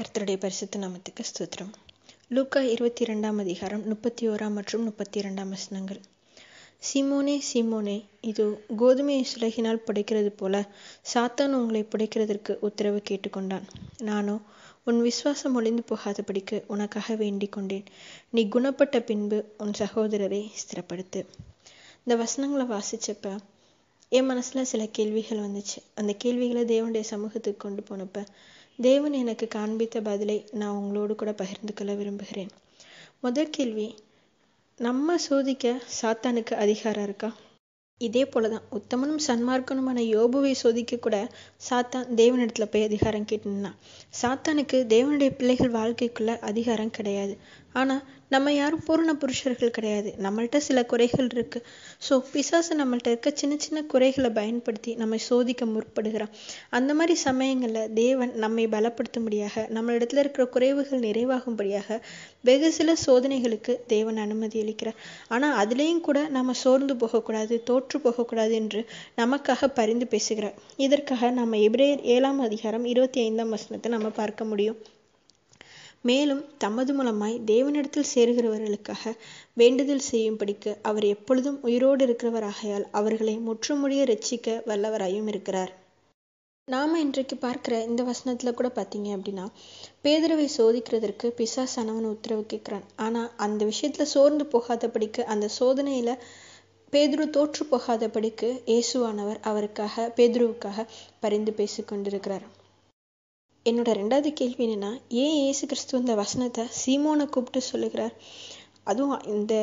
கர்த்தருடைய பரிசுத்த நாமத்துக்கு ஸ்தோத்திரம். லூக்கா இருபத்தி இரண்டாம் அதிகாரம் முப்பத்தி ஓராம் மற்றும் முப்பத்தி இரண்டாம் வசனங்கள். சிமோனே சிமோனே இது கோதுமையை சுலகினால் புடைக்கிறது போல சாத்தான் உங்களை புடைக்கிறதற்கு உத்தரவு கேட்டுக்கொண்டான். நானோ உன் விசுவாசம் ஒளிந்து போகாதபடிக்கு உனக்காக வேண்டிக் கொண்டேன். நீ குணப்பட்ட பின்பு உன் சகோதரரை ஸ்திரப்படுத்து. இந்த வசனங்களை வாசிச்சப்ப என் மனசுல சில கேள்விகள் வந்துச்சு. அந்த கேள்விகளை தேவனுடைய சமூகத்துக்கு கொண்டு போனப்ப தேவன் எனக்கு காண்பித்த பதிலை நான் உங்களோடு கூட பகிர்ந்து கொள்ள விரும்புகிறேன். முதல் கேள்வி நம்ம சோதிக்க சாத்தானுக்கு அதிகாரம் இருக்கா? இதே போலதான் உத்தமனும் சன்மார்க்கனுமான யோபுவை சோதிக்க கூட சாத்தான் தேவனிடத்துல போய் அதிகாரம் கேட்டுனான். சாத்தானுக்கு தேவனுடைய பிள்ளைகள் வாழ்க்கைக்குள்ள அதிகாரம் கிடையாது. ஆனால் நம்ம யாரும் பூர்ண புருஷர்கள் கிடையாது. நம்மள்ட்ட சில குறைகள் இருக்குது ஸோ பிசாசு நம்மள்ட்ட இருக்க சின்ன சின்ன குறைகளை பயன்படுத்தி நம்மை சோதிக்க முற்படுகிறான். அந்த மாதிரி சமயங்களில் தேவன் நம்மை பலப்படுத்தும்படியாக நம்மளிடத்துல இருக்கிற குறைவுகள் நிறைவாகும்படியாக வெகு சில சோதனைகளுக்கு தேவன் அனுமதி அளிக்கிறார். ஆனால் அதுலேயும் கூட நம்ம சோர்ந்து போகக்கூடாது தோற்று போகக்கூடாது என்று நமக்காக பரிந்து பேசுகிறார். இதற்காக நம்ம எபிரேயர் ஏழாம் அதிகாரம் இருபத்தி ஐந்தாம் வசனத்தை நம்ம பார்க்க முடியும். மேலும் தமது மூலமாய் தேவனிடத்தில் சேருகிறவர்களுக்காக வேண்டுதல் செய்யும்படிக்கு அவர் எப்பொழுதும் உயிரோடு இருக்கிறவராகையால் அவர்களை முற்றுமுடிய ரட்சிக்க வல்லவராயும் இருக்கிறார். நாம இன்றைக்கு பார்க்கிற இந்த வசனத்துல கூட பாத்தீங்க அப்படின்னா பேதரவை சோதிக்கிறதற்கு பிசாசானவன் உத்தரவு கேட்கிறான். ஆனா அந்த விஷயத்துல சோர்ந்து போகாதபடிக்கு அந்த சோதனையில பேதுரு தோற்று போகாதபடிக்கு இயேசுவானவர் அவருக்காக பேதுருவுக்காக பரிந்து பேசி கொண்டிருக்கிறார் என்னோட ரெண்டாவது கேள்வி என்னென்னா ஏன் ஏசு கிறிஸ்து இந்த வசனத்தை சீமோனை கூப்பிட்டு சொல்லுகிறார்? அதுவும் இந்த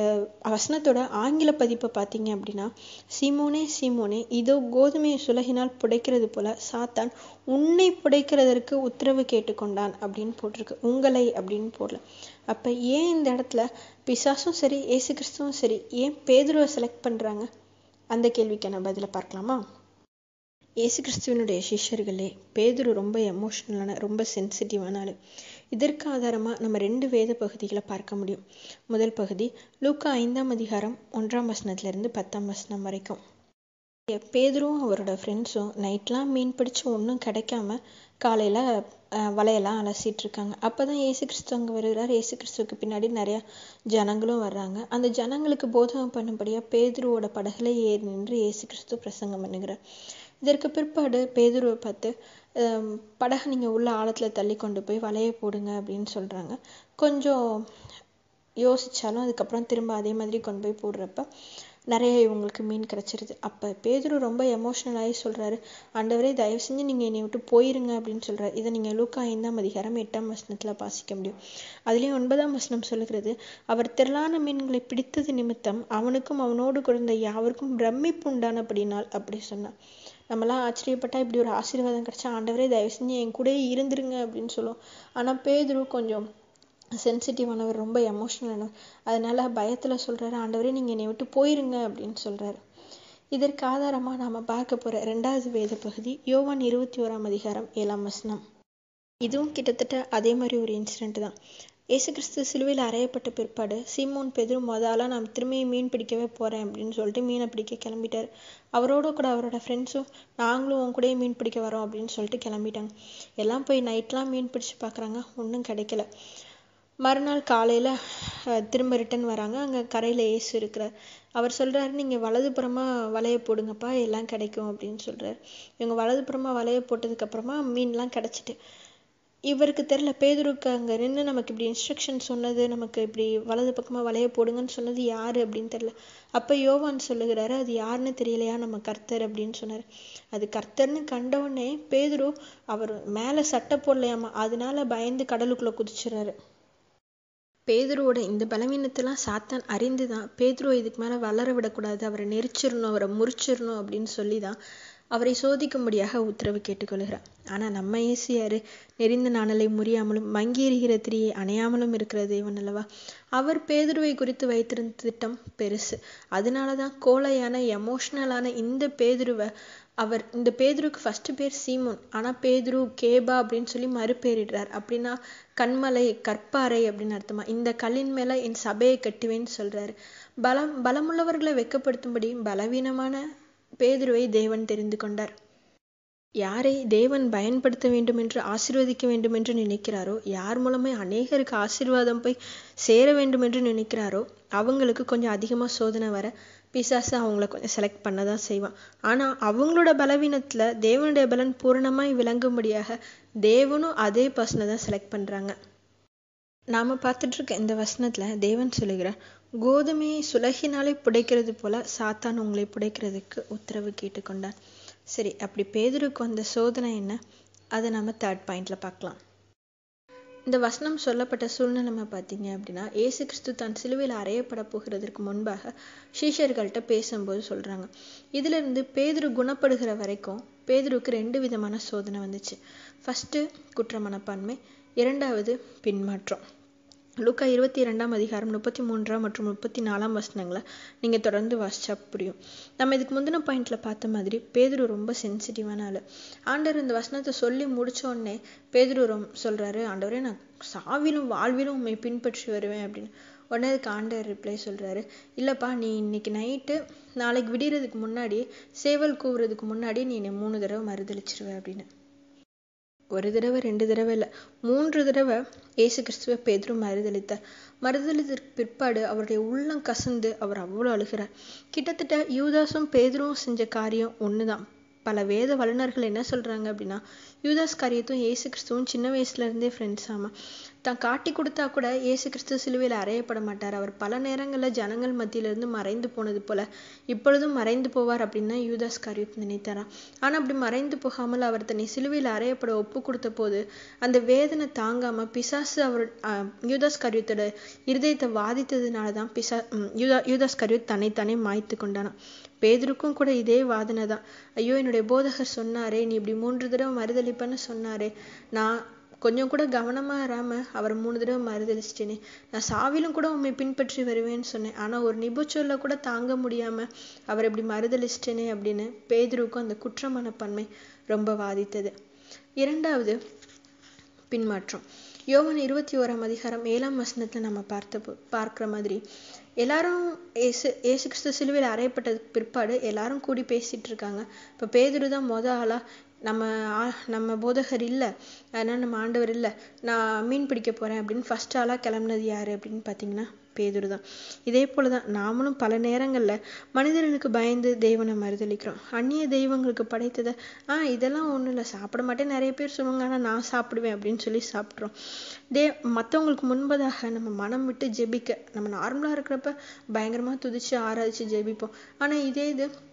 வசனத்தோட ஆங்கில பதிப்பை பார்த்தீங்க அப்படின்னா சீமோனே சீமோனே இதோ கோதுமையை சுலகினால் புடைக்கிறது போல சாத்தான் உன்னை புடைக்கிறதற்கு உத்தரவு கேட்டுக்கொண்டான் அப்படின்னு போட்டிருக்கு. உங்களை அப்படின்னு போடல. அப்போ ஏன் இந்த இடத்துல பிசாசும் சரி ஏசு கிறிஸ்துவும் சரி ஏன் பேதுருவை செலக்ட் பண்ணுறாங்க அந்த கேள்விக்கான பதிலை பார்க்கலாமா? இயேசு கிறிஸ்துவனுடைய சிஷ்யர்களே பேதுரு ரொம்ப எமோஷ்னலான ரொம்ப சென்சிட்டிவான ஆளு. இதற்கு ஆதாரமா நம்ம ரெண்டு வேத பகுதிகளை பார்க்க முடியும். முதல் பகுதி லூக்கா ஐந்தாம் அதிகாரம் ஒன்றாம் வசனத்துல இருந்து பத்தாம் வசனம் வரைக்கும். பேதரும் அவரோட ஃப்ரெண்ட்ஸும் நைட்லாம் மீன் பிடிச்சி ஒன்றும் கிடைக்காம காலையில வலையெல்லாம் அலசிட்டு இருக்காங்க. அப்போ தான் ஏசு கிறிஸ்து அங்கே வருகிறார். ஏசு கிறிஸ்துவுக்கு பின்னாடி நிறைய ஜனங்களும் வர்றாங்க. அந்த ஜனங்களுக்கு போதகம் பண்ணும்படியா பேதுருவோட படகுல ஏறி நின்று ஏசு கிறிஸ்து பிரசங்கம் பண்ணுகிறார். இதற்கு பிற்பாடு பேதுருவை பார்த்து படகை நீங்கள் உள்ள ஆழத்தில் தள்ளி கொண்டு போய் வலைய போடுங்க அப்படின்னு சொல்கிறாங்க கொஞ்சம் யோசித்தாலும் அதுக்கப்புறம் திரும்ப அதே மாதிரி கொண்டு போய் போடுறப்ப நிறைய இவங்களுக்கு மீன் கிடைச்சிருது. அப்போ பேதுரு ரொம்ப எமோஷ்னலாகி சொல்கிறாரு ஆண்டவரே தயவு செஞ்சு நீங்கள் என்னை விட்டு போயிருங்க அப்படின்னு சொல்கிறார் இதை நீங்கள் லூக்கா ஐந்தாம் அதிகாரம் எட்டாம் வசனத்தில் வாசிக்க முடியும். அதுலேயும் ஒன்பதாம் வசனம் சொல்லுகிறது அவர் திரளான மீன்களை பிடித்தது நிமித்தம் அவனுக்கும் அவனோடு குழந்தை யாவருக்கும் பிரமிப்பு உண்டானபடினால் அப்படி சொன்னான் நம்மலாம் ஆச்சரியப்பட்டா இப்படி ஒரு ஆசீர்வாதம் கிடைச்சா ஆண்டவரே தயவு செஞ்சு என் கூட இருந்துருங்க அப்படின்னு சொல்லுவோம் ஆனா பேதுரு கொஞ்சம் சென்சிட்டிவானவர் ரொம்ப எமோஷ்னலானவர் அதனால பயத்துல சொல்றாரு ஆண்டவரே நீங்க என்னை விட்டு போயிருங்க அப்படின்னு சொல்றாரு. இதற்கு ஆதாரமா நாம பார்க்க போற ரெண்டாவது வேத பகுதி யோவான் இருபத்தி ஓராம் அதிகாரம் ஏழாம் வசனம். இதுவும் கிட்டத்தட்ட அதே மாதிரி ஒரு இன்சிடென்ட் தான். ஏசு கிறிஸ்து சிலுவையில் அறையப்பட்ட பிற்பாடு சீமோன் பெதிரும் மொதலா நான் திரும்பியும் மீன் பிடிக்கவே போறேன் அப்படின்னு சொல்லிட்டு மீனை பிடிக்க கிளம்பிட்டாரு. அவரோட கூட அவரோட ஃப்ரெண்ட்ஸும் நாங்களும் உன் கூடயே மீன் பிடிக்க வரோம் அப்படின்னு சொல்லிட்டு கிளம்பிட்டாங்க. எல்லாம் போய் நைட்லாம் மீன் பிடிச்சு பார்க்குறாங்க ஒன்றும் கிடைக்கல. மறுநாள் காலையில் திரும்ப ரிட்டன் வராங்க. அங்கே கரையில் ஏசு இருக்கிறார். அவர் சொல்கிறாரு நீங்கள் வலதுபுறமாக வலைய போடுங்கப்பா எல்லாம் கிடைக்கும் அப்படின்னு சொல்கிறார் இவங்க வலதுபுறமாக வலைய போட்டதுக்கப்புறமா மீன்லாம் கிடச்சிட்டு இவருக்கு தெரில பேதுருக்கு அங்கே நின்று நமக்கு இப்படி இன்ஸ்ட்ரக்ஷன் சொன்னது நமக்கு இப்படி வலது பக்கமாக வளைய போடுங்கன்னு சொன்னது யாரு அப்படின்னு தெரில அப்போ யோவான் சொல்லுகிறாரு அது யாருன்னு தெரியலையா? நம்ம கர்த்தர் அப்படின்னு சொன்னார். அது கர்த்தர்னு கண்டவுடனே பேதுரு அவர் மேலே சட்டை போடலையாமா அதனால பயந்து கடலுக்குள்ளே குதிச்சுறாரு பேதுருவோட இந்த பலவீனத்தெல்லாம் சாத்தான் அறிந்துதான் பேதுருவை இதுக்கு மேல வளர விடக்கூடாது அவரை நெரிச்சிடணும் அவரை முறிச்சிடணும் அப்படின்னு சொல்லிதான் அவரை சோதிக்கும்படியாக உத்தரவு கேட்டுக்கொள்கிறார். ஆனா நம்ம ஏசியாரு நெறிந்த நாணலை முறியாமலும் மங்கி திரியை அணையாமலும் இருக்கிற தேவன் அல்லவா? அவர் பேதுருவை குறித்து வைத்திருந்த திட்டம் பெருசு. அதனாலதான் கோலையான எமோஷ்னலான இந்த பேதுருவை அவர் இந்த பேதுருக்கு ஃபஸ்ட்டு பேர் சீமோன். ஆனா பேதுரு கேபா அப்படின்னு சொல்லி மறுபேரிடுறார் அப்படின்னா கண்மலை கற்பாறை அப்படின்னு அர்த்தமா? இந்த கல்லின் மேல என் சபையை கட்டுவேன்னு சொல்றாரு. பலம் பலமுள்ளவர்களை வெக்கப்படுத்தும்படி பலவீனமான பேதுருவை தேவன் தெரிந்து கொண்டார். யாரை தேவன் பயன்படுத்த வேண்டும் என்று ஆசீர்வதிக்க வேண்டும் என்று நினைக்கிறாரோ யார் மூலமே அநேகருக்கு ஆசீர்வாதம் போய் சேர வேண்டும் என்று நினைக்கிறாரோ அவங்களுக்கு கொஞ்சம் அதிகமா சோதனை வர பிசாசு அவங்கள கொஞ்சம் செலக்ட் பண்ண தான் செய்வான். ஆனா அவங்களோட பலவீனத்துல தேவனுடைய பலன் பூரணமாய் விளங்கும்படியாக தேவனும் அதே பர்சனை தான் செலக்ட் பண்றாங்க. நாம பார்த்துட்டு இருக்க இந்த வசனத்துல தேவன் சொல்லுகிறார் கோதுமையை சுலகினாலே புடைக்கிறது போல சாத்தான் உங்களை புடைக்கிறதுக்கு உத்தரவு கேட்டுக்கொண்டார். சரி அப்படி பேதருக்கு வந்த சோதனை என்ன? அதை நம்ம தேர்ட் பாயிண்ட்ல பார்க்கலாம். இந்த வசனம் சொல்லப்பட்ட சூழ்நிலைமை பார்த்தீங்க அப்படின்னா ஏசு கிறிஸ்து தன் சிலுவையில் அறையப்பட போகிறதற்கு முன்பாக சீஷர்கள்ட்ட பேசும்போது சொல்றாங்க. இதுல இருந்து பேதுரு குணப்படுகிற வரைக்கும் பேதுருக்கு ரெண்டு விதமான சோதனை வந்துச்சு. ஃபர்ஸ்ட் குற்ற மனப்பான்மை இரண்டாவது பின்மாற்றம். லூக்கா இருபத்தி இரண்டாம் அதிகாரம் முப்பத்தி மூன்றாம் மற்றும் முப்பத்தி நாலாம் வசனங்களை நீங்கள் தொடர்ந்து வாசிச்சா புரியும். நம்ம இதுக்கு முந்தின பாயிண்ட்ல பார்த்த மாதிரி பேதுரு ரொம்ப சென்சிட்டிவான ஆள். ஆண்டவர் இந்த வசனத்தை சொல்லி முடிச்ச உடனே பேதுரு ரொம்ப சொல்றாரு ஆண்டவரே நான் சாவிலும் வாழ்விலும் உண்மை பின்பற்றி வருவேன் அப்படின்னு. உடனே அதுக்கு ஆண்டவர் ரிப்ளை சொல்றாரு இல்லப்பா நீ இன்னைக்கு நைட்டு நாளைக்கு விடியறதுக்கு முன்னாடி சேவல் கூவுறதுக்கு முன்னாடி நீ என்னை மூணு தடவை மறுதளிச்சிருவ அப்படின்னு. ஒரு தடவை ரெண்டு தடவை இல்லை மூன்று தடவை ஏசு கிறிஸ்துவ பேதரும் மறுதளித்தார் மறுதளித்ததற்கு பிற்பாடு அவருடைய உள்ளம் கசந்து அவர் அவ்வளோ அழுகிறார். கிட்டத்தட்ட யூதாசும் பேதரும் செஞ்ச காரியம் ஒன்று தான் பல வேத வல்லுநர்கள் என்ன சொல்றாங்க அப்படின்னா யூதாஸ் காரியத்தும் ஏசு கிறிஸ்துவும் சின்ன வயசுல இருந்தே ஃப்ரெண்ட்ஸ் ஆமா. தான் காட்டி கொடுத்தா கூட ஏசு கிறிஸ்து சிலுவையில் அறையப்பட மாட்டார். அவர் பல நேரங்கள்ல ஜனங்கள் மத்தியில இருந்து மறைந்து போனது போல இப்பொழுதும் மறைந்து போவார் அப்படின்னு தான் யூதாஸ் காரியத்தை நினைத்தாராம். ஆனா அப்படி மறைந்து போகாமல் அவர் தன்னை சிலுவையில் அறையப்பட ஒப்பு கொடுத்த போது அந்த வேதனை தாங்காம பிசாசு அவர் யூதாஸ் காரியத்தோட இருதயத்தை வாதித்ததுனாலதான் பிசா யூதா யூதாஸ் காரியத் தன்னைத்தானே மாய்த்து கொண்டானாம். பேதருக்கும் கூட இதே வாதனை தான். ஐயோ என்னுடைய போதகர் சொன்னாரே நீ இப்படி மூன்று தடவை மறுதளிப்பன்னு சொன்னாரே. நான் கொஞ்சம் கூட கவனமா இராம அவர் மூணு தடவை மறுதளிச்சிட்டேனே நான் சாவிலும் கூட உண்மை பின்பற்றி வருவேன்னு சொன்னேன். ஆனா ஒரு நிபுச்சொல்ல கூட தாங்க முடியாம அவர் இப்படி மறுதளிச்சிட்டேனே அப்படின்னு பேதருக்கும் அந்த குற்ற மனப்பான்மை ரொம்ப வாதித்தது. இரண்டாவது பின்மாற்றம். யோவன் இருபத்தி ஓராம் அதிகாரம் ஏழாம் வசனத்துல நம்ம பார்த்த பார்க்கிற மாதிரி எல்லாரும் ஏசு ஏசு கிறிஸ்து சிலுவையில் அறையப்பட்டதுக்கு பிற்பாடு எல்லாரும் கூடி பேசிட்டு இருக்காங்க இப்ப பேதுரு தான் மொத ஆளா நம்ம நம்ம போதகர் இல்லை அதனால நம்ம ஆண்டவர் இல்லை நான் மீன் பிடிக்க போறேன் அப்படின்னு ஃபர்ஸ்ட் ஆளா கிளம்புனது யாரு அப்படின்னு பார்த்தீங்கன்னா பேதுரு தான் இதே போலதான் நாமளும் பல நேரங்கள்ல மனிதர்களுக்கு பயந்து தெய்வனை மறுதளிக்கிறோம். அந்நிய தெய்வங்களுக்கு படைத்ததை ஆஹ் இதெல்லாம் ஒண்ணும் இல்லை சாப்பிட மாட்டேன் நிறைய பேர் சொல்லுவாங்க ஆனா நான் சாப்பிடுவேன் அப்படின்னு சொல்லி சாப்பிட்றோம். தே மத்தவங்களுக்கு முன்பதாக நம்ம மனம் விட்டு ஜெபிக்க நம்ம நார்மலா இருக்கிறப்ப பயங்கரமா துதிச்சு ஆராய்ச்சி ஜெபிப்போம். ஆனா இதே இது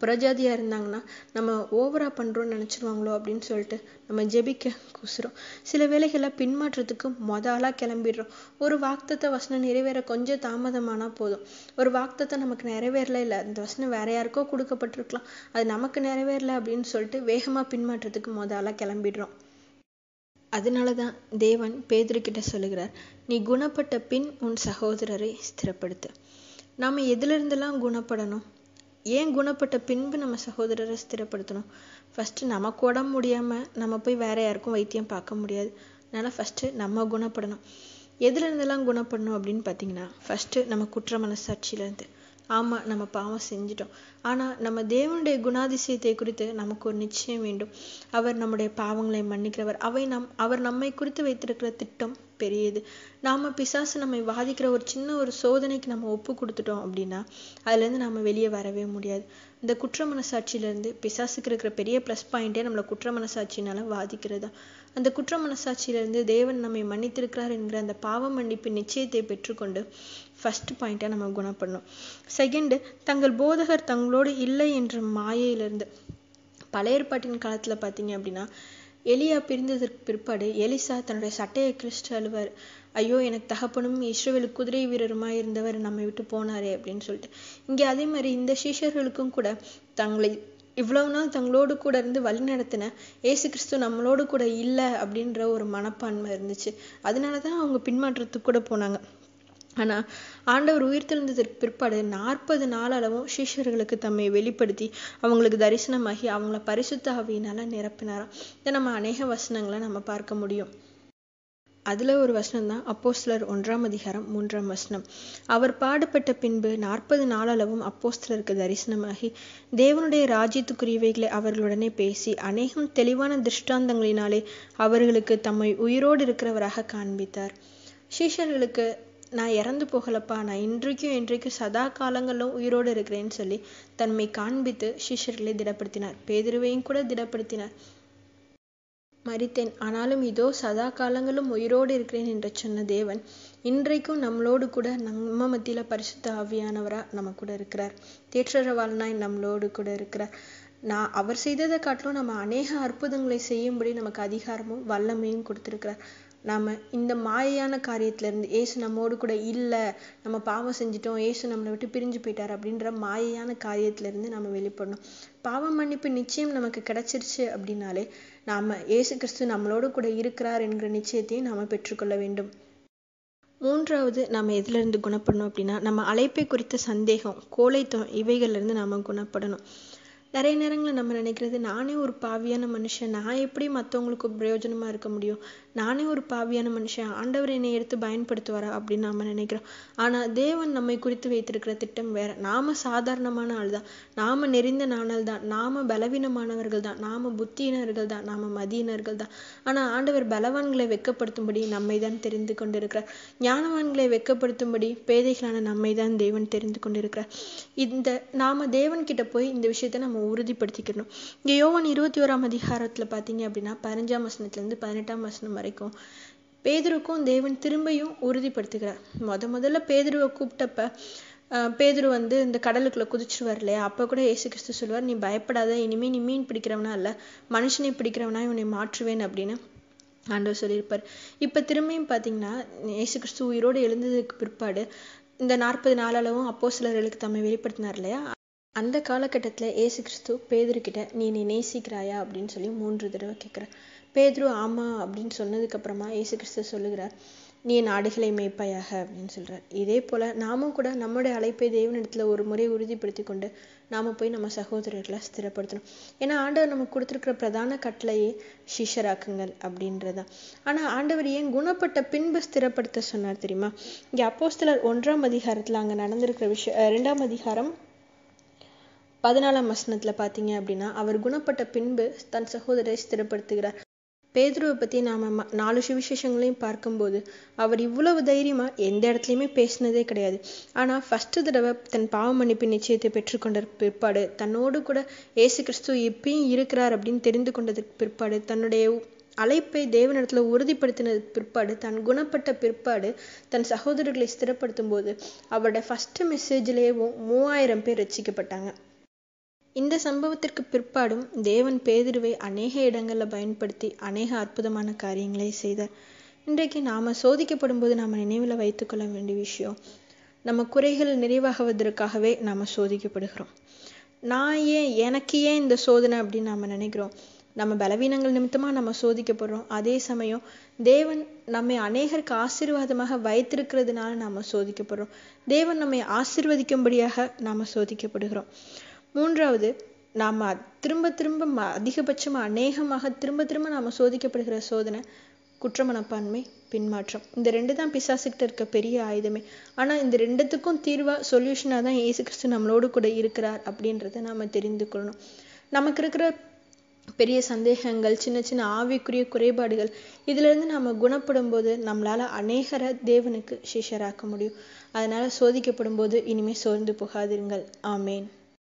புறஜாதியா இருந்தாங்கன்னா நம்ம ஓவரா பண்றோம்னு நினைச்சிருவாங்களோ அப்படின்னு சொல்லிட்டு நம்ம ஜெபிக்க குசுறோம். சில வேலைகளை பின்மாற்றத்துக்கு மொத ஆளா கிளம்பிடுறோம். ஒரு வாக்தத்தை வசனம் நிறைவேற கொஞ்சம் தாமதமானா போதும். ஒரு வாக்தத்தை நமக்கு நிறைவேறல இல்ல இந்த வசனம் வேற யாருக்கோ கொடுக்கப்பட்டிருக்கலாம். அது நமக்கு நிறைவேறல அப்படின்னு சொல்லிட்டு வேகமா பின்மாற்றத்துக்கு மொத ஆளா கிளம்பிடுறோம். அதனாலதான் தேவன் பேதுருக்கிட்ட சொல்லுகிறார் நீ குணப்பட்ட பின் உன் சகோதரரை ஸ்திரப்படுத்து. நாம எதுல இருந்தெல்லாம் குணப்படணும்? ஏன் குணப்பட்ட பின்பு நம்ம சகோதரரை ஸ்திரப்படுத்தணும்? ஃபஸ்ட்டு நமக்கு உடம்பு முடியாமல் நம்ம போய் வேற யாருக்கும் வைத்தியம் பார்க்க முடியாது. அதனால் ஃபஸ்ட்டு நம்ம குணப்படணும். எதுலேருந்தெல்லாம் குணப்படணும் அப்படின்னு பார்த்தீங்கன்னா ஃபஸ்ட்டு நம்ம குற்ற மனசாட்சியிலேருந்து ஆமாம் ஆமா நம்ம பாவம் செஞ்சிட்டோம். ஆனா நம்ம தேவனுடைய குணாதிசயத்தை குறித்து நமக்கு ஒரு நிச்சயம் வேண்டும். அவர் நம்முடைய பாவங்களை மன்னிக்கிறவர். அவை நம் அவர் நம்மை குறித்து வைத்திருக்கிற திட்டம் பெரியது. நாம பிசாசு நம்மை வாதிக்கிற ஒரு சின்ன ஒரு சோதனைக்கு நம்ம ஒப்பு கொடுத்துட்டோம் அப்படின்னா அதுல இருந்து நாம வெளியே வரவே முடியாது. இந்த குற்ற மனசாட்சியிலேருந்து பிசாசுக்கு இருக்கிற பெரிய ப்ளஸ் பாயிண்டே நம்மள குற்ற மனசாட்சினால வாதிக்கிறதா? அந்த குற்ற மனசாட்சியிலேருந்து தேவன் நம்மை மன்னித்திருக்கிறார் என்கிற அந்த பாவ மன்னிப்பு நிச்சயத்தை பெற்றுக்கொண்டு ஃபர்ஸ்ட் பாயிண்டா நம்ம குணப்படணும். செகண்ட் தங்கள் போதகர் தங்களோடு இல்லை என்ற மாயையிலிருந்து. பழைய ஏற்பாட்டின் காலத்துல பாத்தீங்க அப்படின்னா எலியா பிரிந்ததற்கு பிற்பாடு எலிசா தன்னுடைய சட்டையை கிழிச்சிட்டு அழுவார். ஐயோ எனக்கு தகப்பனும் இஸ்ரேவேல் குதிரை வீரருமா இருந்தவர் நம்மை விட்டு போனாரே அப்படின்னு சொல்லிட்டு. இங்க அதே மாதிரி இந்த சீஷர்களுக்கும் கூட தங்களை இவ்வளவு நாள் தங்களோடு கூட இருந்து வழி நடத்தின ஏசு கிறிஸ்து நம்மளோடு கூட இல்லை அப்படின்ற ஒரு மனப்பான்மை இருந்துச்சு. அதனாலதான் அவங்க பின்மாற்றத்துக்கு கூட போனாங்க. ஆனா ஆண்டவர் உயிர்த்தெழுந்ததற்கு பிற்பாடு நாற்பது நாள் அளவும் சீஷர்களுக்கு தம்மை வெளிப்படுத்தி அவங்களுக்கு தரிசனமாகி அவங்கள பரிசுத்த ஆவியினால நிரப்பினாராம். இதை நம்ம அநேக வசனங்களை நம்ம பார்க்க முடியும். அதுல ஒரு வசனம் தான் அப்போஸ்லர் ஒன்றாம் அதிகாரம் மூன்றாம் வசனம். அவர் பாடுபட்ட பின்பு நாற்பது நாளளவும் அப்போஸ்தலருக்கு தரிசனமாகி தேவனுடைய ராஜ்யத்துக்குரியவைகளை அவர்களுடனே பேசி அநேகம் தெளிவான திருஷ்டாந்தங்களினாலே அவர்களுக்கு தம்மை உயிரோடு இருக்கிறவராக காண்பித்தார். சீஷர்களுக்கு நான் இறந்து போகலப்பா. நான் இன்றைக்கும் இன்றைக்கும் சதா காலங்களும் உயிரோடு இருக்கிறேன்னு சொல்லி தன்மை காண்பித்து சிஷ்யர்களை திடப்படுத்தினார். பேதுருவையும் கூட திடப்படுத்தினார். மறித்தேன் ஆனாலும் இதோ சதா காலங்களும் உயிரோடு இருக்கிறேன் என்று சொன்ன தேவன் இன்றைக்கும் நம்மளோடு கூட நம்ம மத்தியில பரிசுத்த ஆவியானவரா நம்ம கூட இருக்கிறார். தேற்றரவாளனாய் நம்மளோடு கூட இருக்கிறார். நான் அவர் செய்ததை காட்டிலும் நம்ம அநேக அற்புதங்களை செய்யும்படி நமக்கு அதிகாரமும் வல்லமையும் கொடுத்திருக்கிறார். நாம இந்த மாயையான காரியத்துல இருந்து ஏசு நம்மோடு கூட இல்லை நம்ம பாவம் செஞ்சிட்டோம் ஏசு நம்மளை விட்டு பிரிஞ்சு போயிட்டார் அப்படின்ற மாயையான காரியத்திலேருந்து நம்ம வெளிப்படணும். பாவ மன்னிப்பு நிச்சயம் நமக்கு கிடைச்சிருச்சு அப்படின்னாலே நாம ஏசு கிறிஸ்து நம்மளோடு கூட இருக்கிறார் என்கிற நிச்சயத்தையும் நாம் பெற்றுக்கொள்ள வேண்டும். மூன்றாவது நம்ம எதுல இருந்து குணப்படணும் அப்படின்னா நம்ம அழைப்பை குறித்த சந்தேகம் கோழைத்தம் இவைகள்ல இருந்து நாம குணப்படணும். நிறைய நேரங்களில் நம்ம நினைக்கிறது நானே ஒரு பாவியான மனுஷன் நான் எப்படி மற்றவங்களுக்கு பிரயோஜனமா இருக்க முடியும்? நானே ஒரு பாவியான மனுஷன் ஆண்டவர் என்னை எடுத்து பயன்படுத்துவாரா அப்படின்னு நாம நினைக்கிறோம். ஆனா தேவன் நம்மை குறித்து வைத்திருக்கிற திட்டம் வேற. நாம சாதாரணமான ஆள் தான் நாம நெறிந்த நாணல் தான் நாம பலவீனமானவர்கள் தான். நாம புத்தியினர்கள் தான். நாம மதியினர்கள் தான். ஆனா ஆண்டவர் பலவான்களை வெக்கப்படுத்தும்படி நம்மை தான் தெரிந்து கொண்டிருக்கிறார். ஞானவான்களை வெக்கப்படுத்தும்படி பேதைகளான நம்மை தான் தேவன் தெரிந்து கொண்டிருக்கிறார். இந்த நாம தேவன் கிட்ட போய் இந்த விஷயத்தை நம்ம உறுதிப்படுத்திக்கணும். இங்க யோவான் இருபத்தி ஓராம் அதிகாரத்துல பாத்தீங்க அப்படின்னா பதினஞ்சாம் வசனத்துல இருந்து பதினெட்டாம் வசனம் வரைக்கும் பேதருக்கும் தேவன் திரும்பியும் உறுதிப்படுத்துகிறார். முத முதல்ல பேதுருவை கூப்பிட்டப்ப பேதுரு வந்து இந்த கடலுக்குள்ள குதிச்சிருவார் இல்லையா? அப்ப கூட ஏசு கிறிஸ்து சொல்லுவார் நீ பயப்படாத இனிமே நீ மீன் பிடிக்கிறவனா இல்ல மனுஷனை பிடிக்கிறவனா இவனை மாற்றுவேன் அப்படின்னு ஆண்டவர் சொல்லியிருப்பார். இப்ப திரும்பியும் பாத்தீங்கன்னா ஏசு கிறிஸ்து உயிரோடு எழுந்ததுக்கு பிற்பாடு இந்த நாற்பது நாளளவும் அப்போ சிலர்களுக்கு தம்மை வெளிப்படுத்தினார் இல்லையா? அந்த காலகட்டத்தில் ஏசு கிறிஸ்து பேதுருக்கிட்ட நீ நீ நேசிக்கிறாயா? அப்படின்னு சொல்லி மூன்று தடவை கேட்குற பேதுரு ஆமா அப்படின்னு சொன்னதுக்கப்புறமா ஏசு கிறிஸ்து சொல்லுகிறார் நீ என் ஆடுகளை மேய்ப்பாயாக அப்படின்னு சொல்கிறார் இதே போல் நாமும் கூட நம்முடைய அழைப்பை தேவனிடத்தில் ஒரு முறை உறுதிப்படுத்தி கொண்டு நாம போய் நம்ம சகோதரர்களை ஸ்திரப்படுத்தணும். ஏன்னா ஆண்டவர் நமக்கு கொடுத்துருக்கிற பிரதான கட்டளையே சிஷராக்குங்கள் அப்படின்றதான் ஆனால் ஆண்டவர் ஏன் குணப்பட்ட பின்பு ஸ்திரப்படுத்த சொன்னார் தெரியுமா? இங்கே அப்போஸ்தலர் ஒன்றாம் அதிகாரத்தில் அங்கே நடந்திருக்கிற விஷயம் ரெண்டாம் அதிகாரம் பதினாலாம் வசனத்தில் பார்த்தீங்க அப்படின்னா அவர் குணப்பட்ட பின்பு தன் சகோதரரை ஸ்திரப்படுத்துகிறார். பேதுருவை பத்தி நாம நாலு சுவிசேஷங்களையும் பார்க்கும்போது அவர் இவ்வளவு தைரியமாக எந்த இடத்துலயுமே பேசினதே கிடையாது. ஆனால் ஃபர்ஸ்ட் தடவை தன் பாவ மன்னிப்பு நிச்சயத்தை பெற்றுக்கொண்ட பிற்பாடு தன்னோடு கூட ஏசு கிறிஸ்து இப்பயும் இருக்கிறார் அப்படின்னு தெரிந்து கொண்டதுக்கு பிற்பாடு தன்னுடைய அழைப்பை தேவனிடத்துல உறுதிப்படுத்தினது பிற்பாடு தன் குணப்பட்ட பிற்பாடு தன் சகோதரர்களை ஸ்திரப்படுத்தும் போது அவரோட ஃபர்ஸ்ட் மெசேஜ்லேயும் மூவாயிரம் பேர் ரசிக்கப்பட்டாங்க. இந்த சம்பவத்திற்கு பிற்பாடும் தேவன் பேதுருவை அநேக இடங்களில் பயன்படுத்தி அநேக அற்புதமான காரியங்களை செய்தார். இன்றைக்கு நாம சோதிக்கப்படும் போது நாம நினைவுல வைத்துக்கொள்ள வேண்டிய விஷயம் நம்ம குறைகள் நிறைவாகுவதற்காகவே நாம சோதிக்கப்படுகிறோம். நான் ஏன் எனக்கு ஏன் இந்த சோதனை அப்படின்னு நாம நினைக்கிறோம்? நம்ம பலவீனங்கள் நிமித்தமா நம்ம சோதிக்கப்படுறோம். அதே சமயம் தேவன் நம்மை அநேகருக்கு ஆசீர்வாதமாக வைத்திருக்கிறதுனால நாம சோதிக்கப்படுறோம். தேவன் நம்மை ஆசீர்வதிக்கும்படியாக நாம சோதிக்கப்படுகிறோம். மூன்றாவது நாம திரும்ப திரும்ப அதிகபட்சமா அநேகமாக திரும்ப திரும்ப நாம சோதிக்கப்படுகிற சோதனை குற்ற மனப்பான்மை பின்மாற்றம். இந்த ரெண்டு தான் பிசாசுக்கிட்ட இருக்க பெரிய ஆயுதமே. ஆனா இந்த ரெண்டுத்துக்கும் தீர்வா சொல்யூஷனாக தான் ஏசு கிறிஸ்து நம்மளோடு கூட இருக்கிறார் அப்படின்றத நாம தெரிந்து கொள்ளணும். நமக்கு இருக்கிற பெரிய சந்தேகங்கள் சின்ன சின்ன ஆவிக்குரிய குறைபாடுகள் இதுல இருந்து நாம குணப்படும் போது நம்மளால அநேகரை தேவனுக்கு சிஷராக்க முடியும். அதனால சோதிக்கப்படும் போது இனிமேல் சோர்ந்து போகாதீர்கள் ஆமேன்.